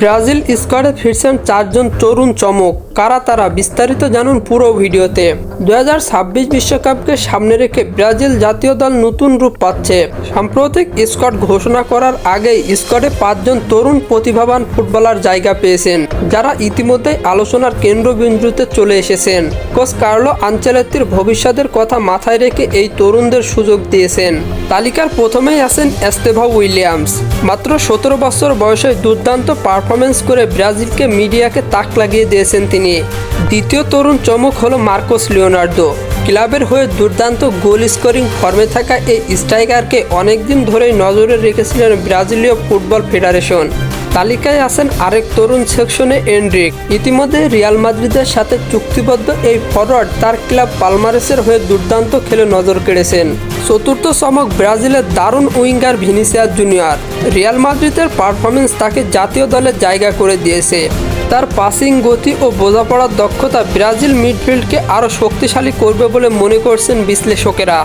Brazil স্কোয়াডে ফিরছেন চারজন তরুণ চমক। কারা তারা বিস্তারিত জানুন পুরো ভিডিওতে। দু বিশ্বকাপকে সামনে রেখে ব্রাজিল জাতীয় দল নতুন রূপ পাচ্ছে। সাম্প্রতিক স্কোয়াড ঘোষণা করার আগেই স্কোয়াডে পাঁচজন তরুণ প্রতিভাবান ফুটবলার জায়গা পেয়েছেন, যারা ইতিমধ্যেই আলোচনার কেন্দ্রবিন্দুতে চলে এসেছেন। কোচ কার্লো আঞ্চেলেত্তির ভবিষ্যতের কথা মাথায় রেখে এই তরুণদের সুযোগ দিয়েছেন। তালিকার প্রথমেই আছেন এস্তেভা উইলিয়ামস। মাত্র সতেরো বছর বয়সে দুর্দান্ত পারফরমেন্স করে ব্রাজিলকে মিডিয়াকে তাক লাগিয়ে দিয়েছেন তিনি। দ্বিতীয় তরুণ চমক হলো মার্কোস লিওনার্দো। ক্লাবের হয়ে দুর্দান্ত গোল স্কোরিং ফর্মে থাকা এই স্ট্রাইকারকে অনেকদিন ধরেই নজরে রেখেছিলেন ব্রাজিলীয় ফুটবল ফেডারেশন। তালিকায় আছেন আরেক তরুণ সেকশনে এন্ড্রিক ইতিমধ্যে রিয়াল মাদ্রিদের সাথে চুক্তিবদ্ধ এই ফরওয়ার্ড তার ক্লাব পালমারেসের হয়ে দুর্দান্ত খেলে নজর কেড়েছেন। চতুর্থ চমক ব্রাজিলের দারুণ উইঙ্গার ভিনিসিয়াস জুনিয়র। রিয়াল মাদ্রিদের পারফরমেন্স তাকে জাতীয় দলের জায়গা করে দিয়েছে। তার পাসিং গতি ও বোঝাপড়ার দক্ষতা ব্রাজিল মিডফিল্ডকে আরও শক্তিশালী করবে বলে মনে করছেন বিশ্লেষকেরা।